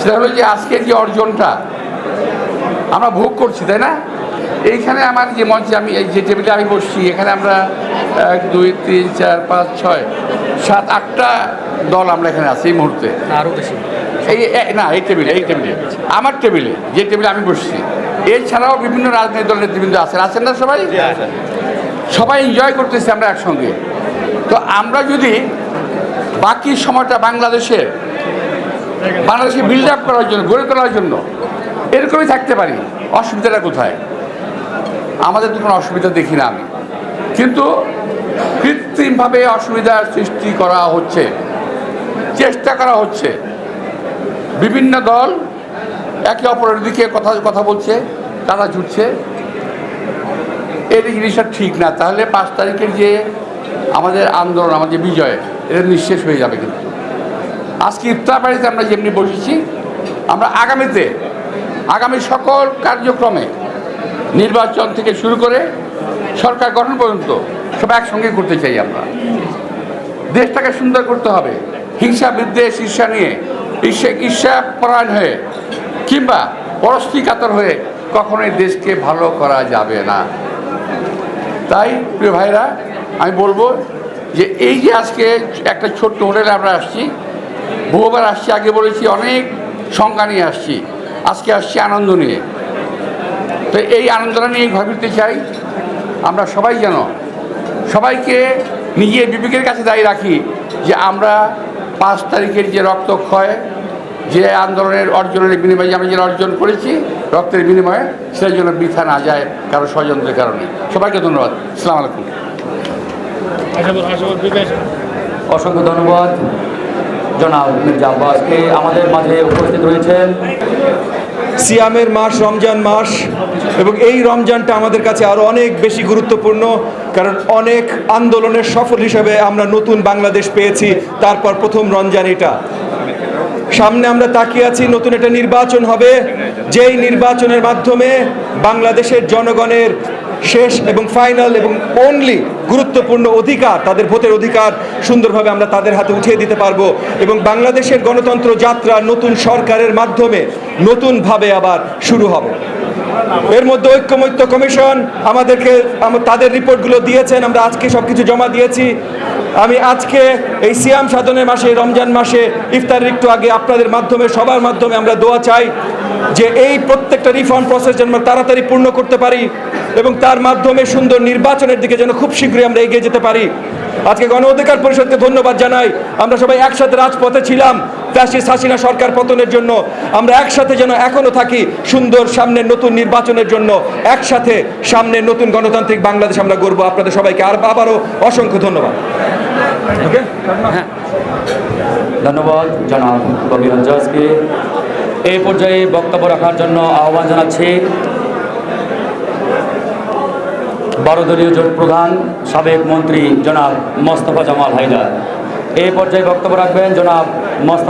সেটা হলো যে আজকের যে অর্জনটা আমরা ভোগ করছি তাই না? এইখানে আমার যে মঞ্চে আমি এই যে টেবিলে আমি বসছি এখানে আমরা এক দুই তিন চার পাঁচ ছয় সাত আটটা দল আমরা এখানে আছি এই মুহূর্তে। আরও বেশি। এই এ- না এই টেবিলে এই টেবিলে আমার টেবিলে যে টেবিলে আমি বসছি এছাড়াও বিভিন্ন রাজনৈতিক দলের নেতৃবৃন্দ আছেন। আছেন না সবাই? সবাই এনজয় করতেছি আমরা একসঙ্গে। তো আমরা যদি বাকি সময়টা বাংলাদেশের বাংলাদেশকে বিল্ড আপ করার জন্য, গড়ে তোলার জন্য। এরকমই থাকতে পারি। অসুবিধাটা কোথায়? আমাদের তো কোনো অসুবিধা দেখি না আমি। কিন্তু কৃত্রিমভাবে অসুবিধার সৃষ্টি করা হচ্ছে, চেষ্টা করা হচ্ছে। বিভিন্ন দল একে অপরের দিকে কথা কথা বলছে, তারা জুটছে এই জিনিসটা ঠিক না। তাহলে পাঁচ তারিখের যে আমাদের আন্দোলন, আমাদের বিজয়, এটা নিঃশেষ হয়ে যাবে কিন্তু। আজকে ইফতার বাড়িতে আমরা যেমনি বসেছি, আমরা আগামীতে, আগামী সকল কার্যক্রমে নির্বাচন থেকে শুরু করে সরকার গঠন পর্যন্ত সব একসঙ্গে করতে চাই আমরা। দেশটাকে সুন্দর করতে হবে, হিংসা বিদ্বেষ ঈর্ষা নিয়ে, ঈর্ষা ঈর্ষা পরায়ণ হয়ে কিংবা পরস্তি কাতর হয়ে কখনোই দেশকে ভালো করা যাবে না। তাই প্রিয় ভাইরা, আমি বলব যে এই যে আজকে একটা ছোট্ট হোটেলে আমরা আসছি বহুবার আসছি আগে বলেছি অনেক সংখ্যা নিয়ে আসছি। আজকে আসছি আনন্দ নিয়ে। তো এই আনন্দটা নিয়ে ভাবিতে চাই আমরা সবাই যেন সবাইকে নিজের বিবেকের কাছে দায়ী রাখি যে আমরা পাঁচ তারিখের যে রক্তক্ষয় যে আন্দোলনের অর্জনের বিনিময়ে আমরা যেটা অর্জন করেছি রক্তের বিনিময়ে সেটার জন্য বৃথা না যায় কারও ষড়যন্ত্রের কারণে। সবাইকে ধন্যবাদ। আসসালামু আলাইকুম। অসংখ্য ধন্যবাদ। জনাব মির্জা আব্বাসকে আমাদের মাঝে উপস্থিত রয়েছেন? সিয়ামের মাস, রমজান মাস, এবং এই রমজানটা আমাদের কাছে আরও অনেক বেশি গুরুত্বপূর্ণ, কারণ অনেক আন্দোলনের সফল হিসেবে আমরা নতুন বাংলাদেশ পেয়েছি, তারপর প্রথম রমজান এটা। সামনে আমরা তাকিয়ে আছি, নতুন একটা নির্বাচন হবে। যেই নির্বাচনের মাধ্যমে বাংলাদেশের জনগণের শেষ এবং ফাইনাল এবং অনলি গুরুত্বপূর্ণ অধিকার, তাদের ভোটের অধিকার সুন্দরভাবে আমরা তাদের হাতে উঠিয়ে দিতে পারব এবং বাংলাদেশের গণতন্ত্র যাত্রা নতুন সরকারের মাধ্যমে নতুনভাবে আবার শুরু হবে। এর মধ্যে ঐক্যমত্য কমিশন আমাদেরকে, তাদের রিপোর্টগুলো দিয়েছেন, আমরা আজকে সব কিছু জমা দিয়েছি। আমি আজকে এই সিয়াম সাধনের মাসে, রমজান মাসে, ইফতারের একটু আগে আপনাদের মাধ্যমে, সবার মাধ্যমে আমরা দোয়া চাই যে এই প্রত্যেকটা রিফর্ম প্রসেস যেন আমরা তাড়াতাড়ি পূর্ণ করতে পারি এবং তার মাধ্যমে সুন্দর নির্বাচনের দিকে যেন খুব শীঘ্রই আমরা এগিয়ে যেতে পারি। আজকে গণ অধিকার পরিষদকে ধন্যবাদ জানাই। আমরা সবাই একসাথে রাজপথে ছিলাম। ফ্যাসিস্ট হাসিনা সরকার পতনের জন্য আমরা একসাথে যেন এখনও থাকি সুন্দর সামনের নতুন নির্বাচনের জন্য একসাথে সামনের নতুন গণতান্ত্রিক বাংলাদেশ আমরা গড়বো। আপনাদের সবাইকে আর আবারও অসংখ্য ধন্যবাদ। ধন্যবাদ জনাব কবির এই পর্যায়ে বক্তব্য রাখার জন্য আহ্বান জানাচ্ছি বারো দলীয় জোট প্রধান সাবেক মন্ত্রী জনাব মোস্তফা জামাল হায়দার। এই পর্যায়ে বক্তব্য রাখবেন জনাব মোস্তফা